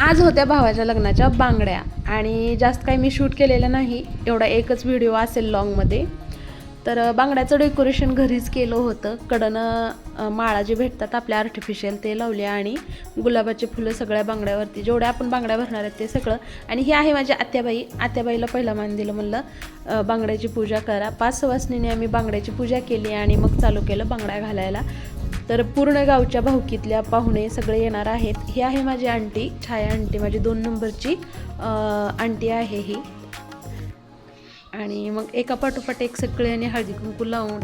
आज होत्या भावाच्या लग्नाच्या बांगड्या. आणि जास्त काही मी शूट केलेलं नाही एवढा एकच व्हिडिओ असेल लॉंगमध्ये तर बांगड्याचं डेकोरेशन घरीच केलं होतं. कडनं माळा जे भेटतात आपल्या आर्टिफिशियल ते लावले आणि गुलाबाचे फुलं सगळ्या बांगड्यावरती जेवढ्या आपण बांगड्या भरणार आहेत ते सगळं. आणि हे आहे माझी आत्याबाई. आत्याबाईला पहिला मान दिलं म्हणलं बांगड्याची पूजा करा. पाच सवासनीने आम्ही बांगड्याची पूजा केली आणि मग चालू केलं बांगड्या घालायला. तर पूर्ण गावच्या भाऊकीतल्या पाहुणे सगळे येणार आहेत. ही आहे माझी आंटी छाया आंटी माझी दोन नंबरची आंटी आहे ही. आणि मग एका पाठोपाठ एक सगळ्यांनी हळदी कुंकू लावून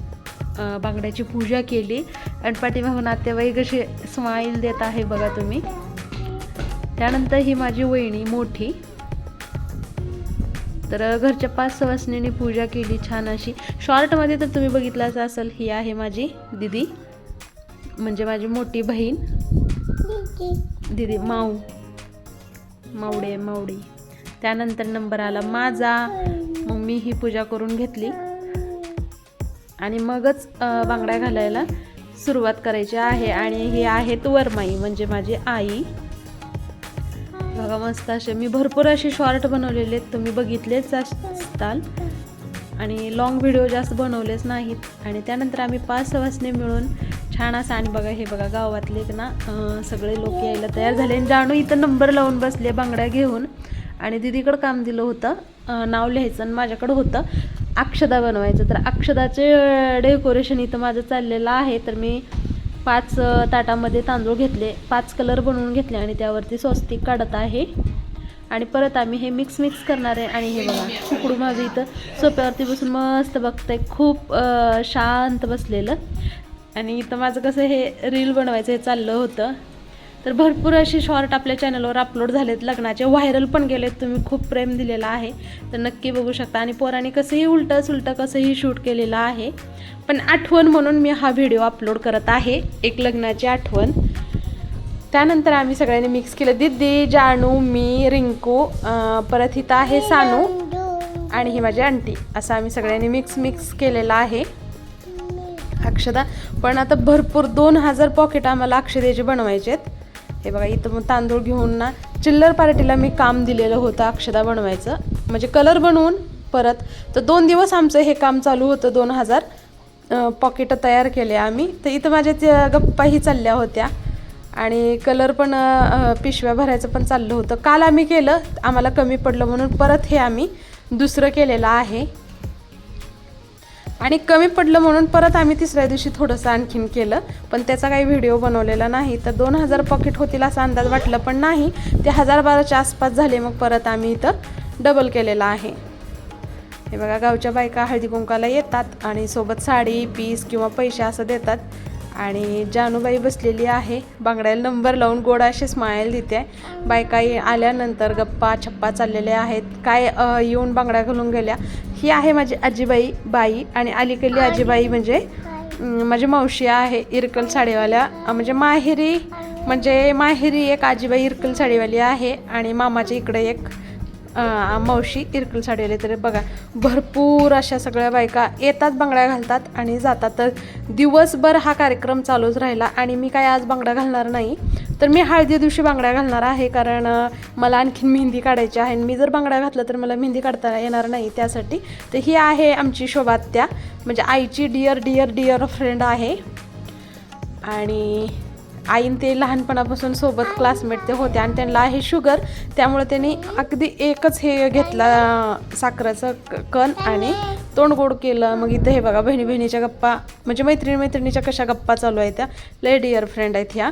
बांगड्याची पूजा केली. आणि पाठीमागून नातेवाईक असे स्माईल देत आहे बघा तुम्ही. त्यानंतर ही माझी वहिणी मोठी. तर घरच्या पाच सवासनींनी पूजा केली छान अशी. शॉर्टमध्ये तर तुम्ही बघितलाच असेल ही आहे माझी दिदी. म्हणजे माझी मोठी बहीण. दिदी. माऊ. मावडे मावडी त्यानंतर नंबर आला माझा. मग मी ही पूजा करून घेतली. आणि मगच बांगड्या घालायला सुरुवात करायची आहे. आणि ही आहेत वरमाई म्हणजे माझी आई. बघा मस्त असे मी भरपूर असे शॉर्ट बनवलेले आहेत. तुम्ही बघितलेच असताल. आणि लॉंग व्हिडिओ जास्त बनवलेच नाहीत. आणि त्यानंतर आम्ही पाच सवासने मिळून छान असं आणि बघा हे बघा गावातले ना सगळे लोक यायला तयार झाले. आणि जाणू इथं नंबर लावून बसले बांगड्या घेऊन. आणि दिदीकडं काम दिलं होतं नाव लिहायचं आणि माझ्याकडं होतं अक्षदा बनवायचं. तर अक्षदाचे डेकोरेशन इथं माझं चाललेलं आहे. तर मी पाच ताटामध्ये तांदूळ घेतले पाच कलर बनवून घेतले आणि त्यावरती स्वस्तिक काढत आहे. आणि परत आम्ही हे मिक्स मिक्स करणार आहे. आणि हे बघा कुकडू माझं इथं सोप्यावरती बसून मस्त बघतंय. खूप शांत बसलेलं. आणि इथं माझं कसं हे रील बनवायचं हे चाललं होतं. तर भरपूर असे शॉर्ट आपल्या चॅनलवर अपलोड झालेत. लग्नाचे व्हायरल पण गेलेत. तुम्ही खूप प्रेम दिलेलं आहे. तर नक्की बघू शकता. आणि पोरांनी कसंही उलटं सुलटं कसंही शूट केलेलं आहे. पण आठवण म्हणून मी हा व्हिडिओ अपलोड करत आहे. एक लग्नाची आठवण. त्यानंतर आम्ही सगळ्यांनी मिक्स केलं. दिदी जानू मी रिंकू परत इथं आहे सानू आणि ही माझी आंटी. असं आम्ही सगळ्यांनी मिक्स मिक्स केलेलं आहे. अक्षदा. पण आता भरपूर दोन हजार पॉकेट आम्हाला अक्षदेचे बनवायचे आहेत. हे बघा इथं मग तांदूळ घेऊन ना चिल्लर पार्टीला मी काम दिलेलं होतं अक्षदा बनवायचं. म्हणजे कलर बनवून परत तर दोन दिवस आमचं हे काम चालू होतं दोन हजार पॉकेट तयार केले आम्ही. तर इथं माझ्या त्या गप्पाही चालल्या होत्या. आणि कलर पण पिशव्या भरायचं पण चाललं होतं. काल आम्ही केलं आम्हाला कमी पडलं म्हणून परत हे आम्ही दुसरं केलेलं आहे. आणि कमी पडलं म्हणून परत आम्ही तिसऱ्या दिवशी थोडंसं आणखीन केलं. पण त्याचा काही व्हिडिओ बनवलेला नाही. तर दोन हजार पॉकेट होतील असा अंदाज वाटलं पण नाही. ते हजार बाराच्या आसपास झाले. मग परत आम्ही इथं डबल केलेलं आहे. हे बघा गावच्या बायका हळदी कुंकाला येतात आणि सोबत साडी पीस किंवा पैसे असं देतात. आणि जानूबाई बसलेली आहे. बांगड्याला नंबर लावून गोड अशी स्माईल देते. बायका आल्यानंतर गप्पा छप्पा चाललेल्या आहेत. काय येऊन बांगड्या घालून गेल्या? ही आहे माझी आजीबाई बाई आणि अलीकडली आजीबाई म्हणजे माझी मावशी आहे इरकल साडीवाल्या म्हणजे माहेरी म्हणजे माहेरी एक आजीबाई इरकल साडीवाली आहे आणि मामाच्या इकडे एक मावशी इरकल साडीवाले तर बघा भरपूर अशा सगळ्या बायका येतात बांगड्या घालतात आणि जातात. तर दिवसभर हा कार्यक्रम चालूच राहिला आणि मी काय आज बांगड्या घालणार नाही. तर मी हळदी दिवशी बांगड्या घालणार आहे कारण मला आणखीन मेहंदी काढायची आहे आणि मी जर बांगड्या घातलं तर मला मेहंदी काढता येणार नाही त्यासाठी. तर ही आहे आमची शोभात्या म्हणजे आईची डिअर डिअर डिअर फ्रेंड आहे. आणि आईन ते लहानपणापासून सोबत क्लासमेट ते होते आणि त्यांना आहे शुगर त्यामुळे त्यांनी अगदी एकच हे घेतला साखरेचं क- कण आणि तोंड गोड केलं. मग इथं हे बघा बहिणी बहिणीच्या गप्पा म्हणजे मैत्रिणी मैत्रिणीच्या कशा गप्पा चालू आहेत त्या लय डिअर फ्रेंड आहेत ह्या.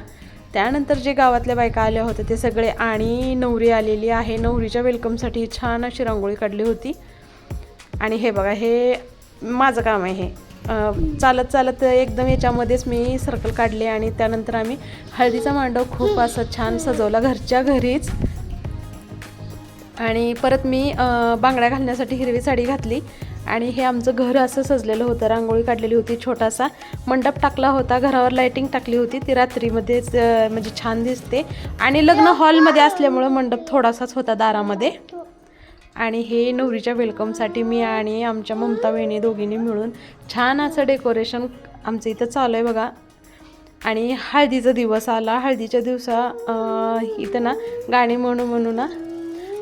त्यानंतर जे गावातल्या बायका आल्या होत्या ते सगळे आणि नवरी आलेली आहे. नवरीच्या वेलकमसाठी छान अशी रांगोळी काढली होती. आणि हे बघा हे माझं काम आहे हे. चालत चालत एकदम याच्यामध्येच मी सर्कल काढले आणि त्यानंतर आम्ही हळदीचा मांडव खूप असं छान सजवला घरच्या घरीच. आणि परत मी बांगड्या घालण्यासाठी हिरवी साडी घातली आणि हे आमचं घर असं सजलेलं होतं. रांगोळी काढलेली होती छोटासा. मंडप टाकला होता घरावर लाईटिंग टाकली होती. ती रात्रीमध्येच म्हणजे छान दिसते. आणि लग्न हॉलमध्ये असल्यामुळं मंडप थोडासाच होता दारामध्ये. आणि हे नवरीच्या वेलकमसाठी मी आणि आमच्या ममता वेणी दोघींनी मिळून छान असं डेकोरेशन आमचं इथं चालू आहे बघा. आणि हळदीचा दिवस आला. हळदीच्या दिवसा इथं ना गाणी म्हणू म्हणू ना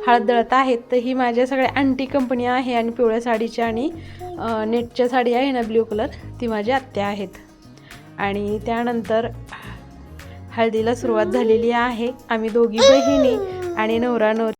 हळद दळत आहेत. तर ही माझ्या सगळ्या अंटी कंपनी आहे आणि पिवळ्या साडीची आणि नेटच्या साडी आहे ना ब्ल्यू कलर ती माझी आत्या आहेत. आणि त्यानंतर हळदीला सुरुवात झालेली आहे. आम्ही दोघी बहिणी आणि नवरा नवरी